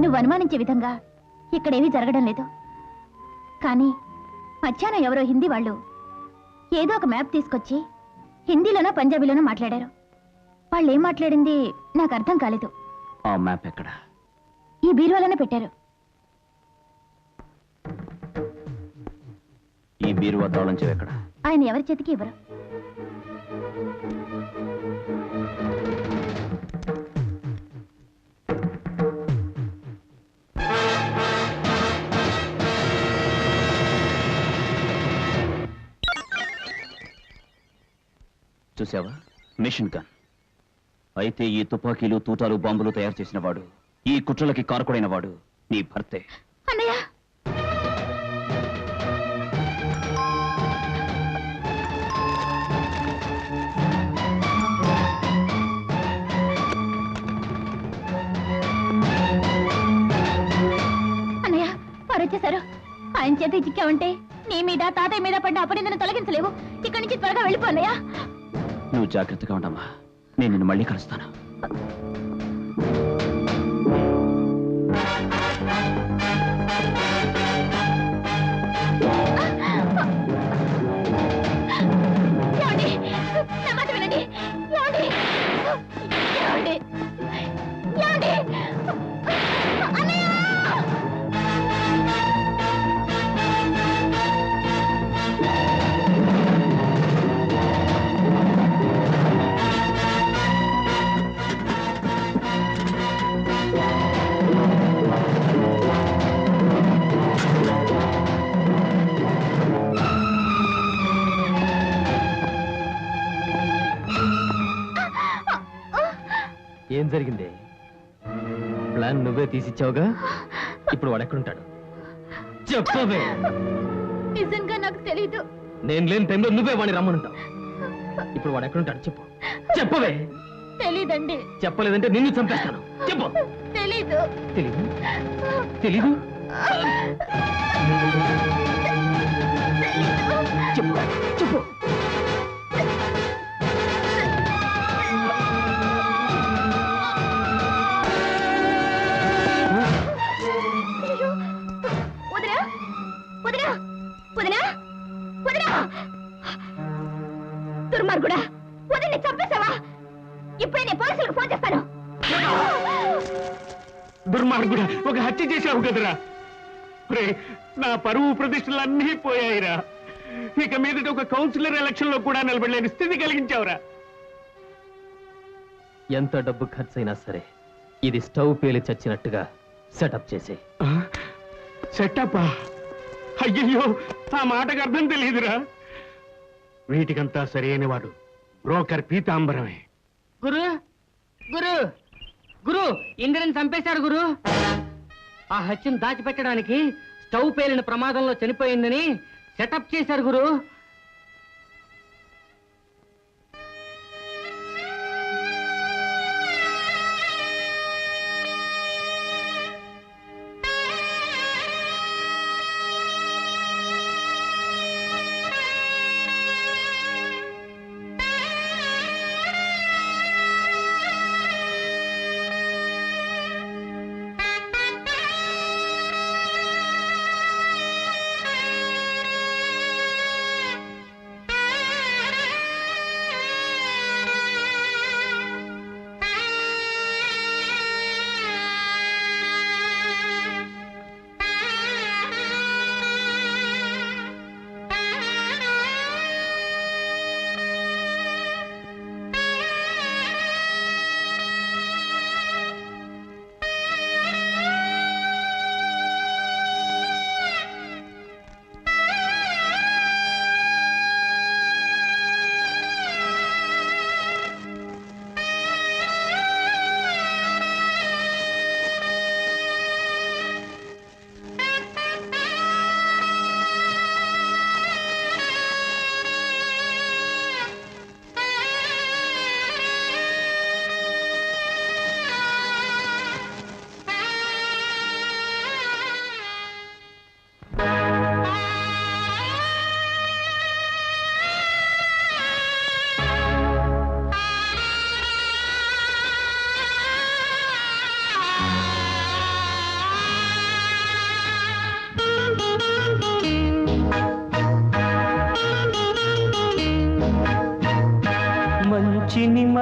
నువ్వు అనుమానించే విధంగా ఇక్కడేమీ జరగడం లేదు. కానీ మధ్యాహ్నం ఎవరో హిందీ వాళ్ళు ఏదో ఒక మ్యాప్ తీసుకొచ్చి హిందీలోనో పంజాబీలోనో మాట్లాడారు. వాళ్ళు ఏం మాట్లాడింది నాకు అర్థం కాలేదు. ఆ మ్యాప్ ఎక్కడ? ఈ బీరువాలోనే పెట్టారు. ఈ బీరువా తాళం చెవి ఎక్కడ? ఆయన ఎవరి చేతికి ఇవ్వరు. చూసావా? Machine gun. అయితే ఈ తుపాకీలు తూటాలు బాంబులు తయారు చేసిన వాడు ఈ కుట్రలకి కారకుడైన వాడు నీ భర్తే. అన్నయ్య! అన్నయ్య వారు వచ్చేసారు. ఆయన చేతికి చిక్కావంటే నీ మీద తాతయ్య మీద పడ్డ అపనిందను తొలగించలేవు. ఇక్కడి నుంచి త్వరగా వెళ్ళిపో అన్నయ్య. నువ్వు జాగ్రత్తగా ఉండమ్మా. నేను నిన్ను మళ్ళీ కలుస్తాను. ఏం జరిగింది? ప్లాన్ నువ్వే తీసిచ్చావుగా? ఇప్పుడు వాడు ఎక్కడుంటాడు? చెప్పవే. నిజంగా నాకు తెలీదు. నేను లేని టైంలో నువ్వే వాడిని రమ్మనుంటావు. ఇప్పుడు వాడు ఎక్కడుంటాడు చెప్పు. చెప్పవే. తెలీదండి. చెప్పలేదంటే నిన్ను చంపేస్తాను. చెప్పు. తెలీదు. తెలీదు? తెలీదు? చెప్పు. చెప్పు. దుర్మార్గుడా ఒక హత్య చేశావు కదరా. రే నా పరువు ప్రతిష్టలు అన్నీ పోయాయిరా. ఇక మీదట ఒక కౌన్సిలర్ ఎలక్షన్లో కూడా నిలబడలేని స్థితి కలిగించావురా. ఎంత డబ్బు ఖర్చైనా సరే ఇది స్టవ్ పేలి చచ్చినట్టుగా సెటప్ చేసే సెట్టప్పా అయ్యయ్యో ఆ మాటకు అర్థం తెలియదురా. వీటికంతా సరైన వాడు బ్రోకర్ పీతాంబరమే. గురు గురు. గురు ఇంద్రని చంపేశారు గురు. ఆ హత్యను దాచిపెట్టడానికి స్టవ్ పేలిన ప్రమాదంలో చనిపోయిందని సెటప్ చేశారు గురు.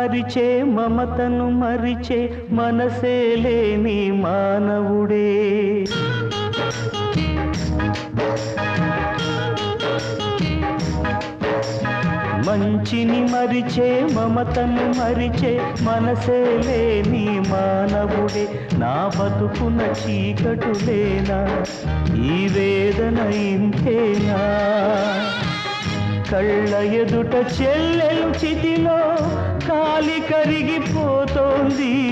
మరిచే మమతను మరిచే మనసే లేని మానవుడే. మంచిని మరిచే మమతను మరిచే మనసే లేని మానవుడే. నా బతుకున చీకటులేనా? ఈ వేదన ఇంతేనా? కళ్ళ ఎదుట చెల్లెలు చితిలో కాలి కరిగిపోతోంది.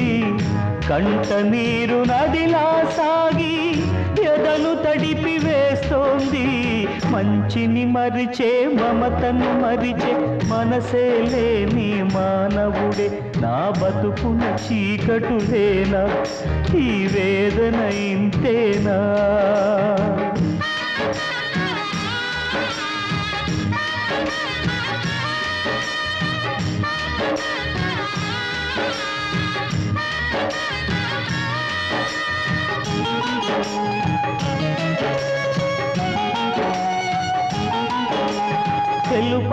కంట నీరు నదిలా సాగి ఎదను తడిపి వేస్తోంది. మంచిని మరిచే మమతను మరిచే మనసే లేని మానవుడే. నా బతుకున చీకటులేనా? ఈ వేదన ఇంతేనా?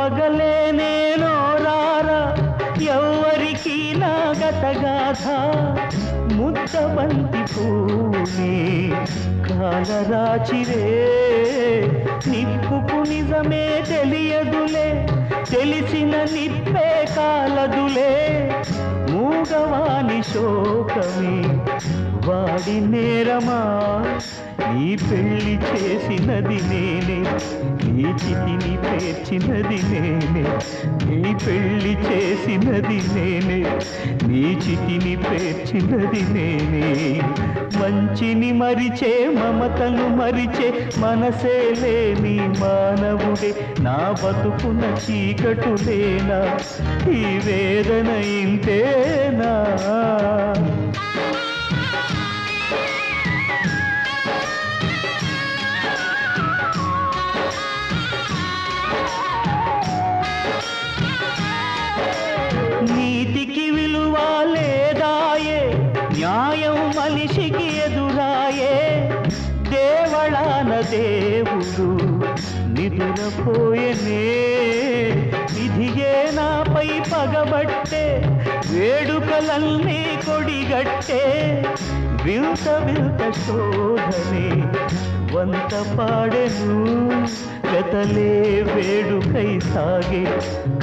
పగలే తెలుపగలేనేనో రారా ఎవ్వరికి నా గతగాథ. ముద్దబంతి పూనే కాలరాచిరే. నిప్పుకు నిజమే తెలియదులే తెలిసిన నిప్పే కాలదులే. మూగవాని శోకమే వాడి నేరమా? నీ పెళ్ళి చేసినది నేనే నీ చితిని పేర్చినది నేనే నీ పెళ్ళి చేసినది నేనే నీ చితిని పేర్చినది నేనే. మంచిని మరిచే మమతను మరిచే మనసే లేని మానవుడే నా బతుకున చీకటులేనా? ఈ వేదన ఇంతేనా? దేవుడు నిదురపోయనే. విధియే నాపై పగబట్టే వేడుకలన్నీ కొడిగట్టే. వింత వింత శోధనే వంత పాడెను. వెతలే వేడుకై సాగే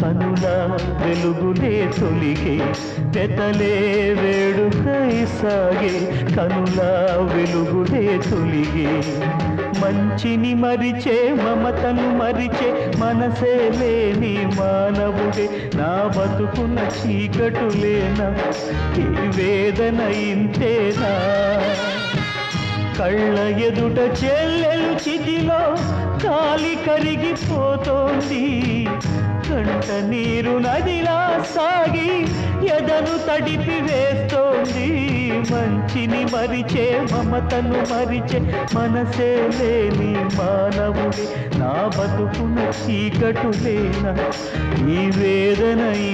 కనుల వెలుగులే తొలిగే. వెతలే వేడుకై సాగే కనుల వెలుగులే తొలిగే. మంచిని మరిచే మమతను మరిచే మనసే లేని మానవుడే. నా బతుకున్న చీకటులేనా? ఈ వేదన ఇంతేనా? కళ్ళ ఎదుట చెల్లెలు చితిలో కాలి కరిగిపోతోంది. కంట నీరు నదిలా సాగి ఎదను తడిపి వేస్తోంది. మంచిని మరిచే మమతను మరిచే మనసే లేని మానవుడే. నా బతుకున చీకటులేనా? ఈ వేదన ఇంతే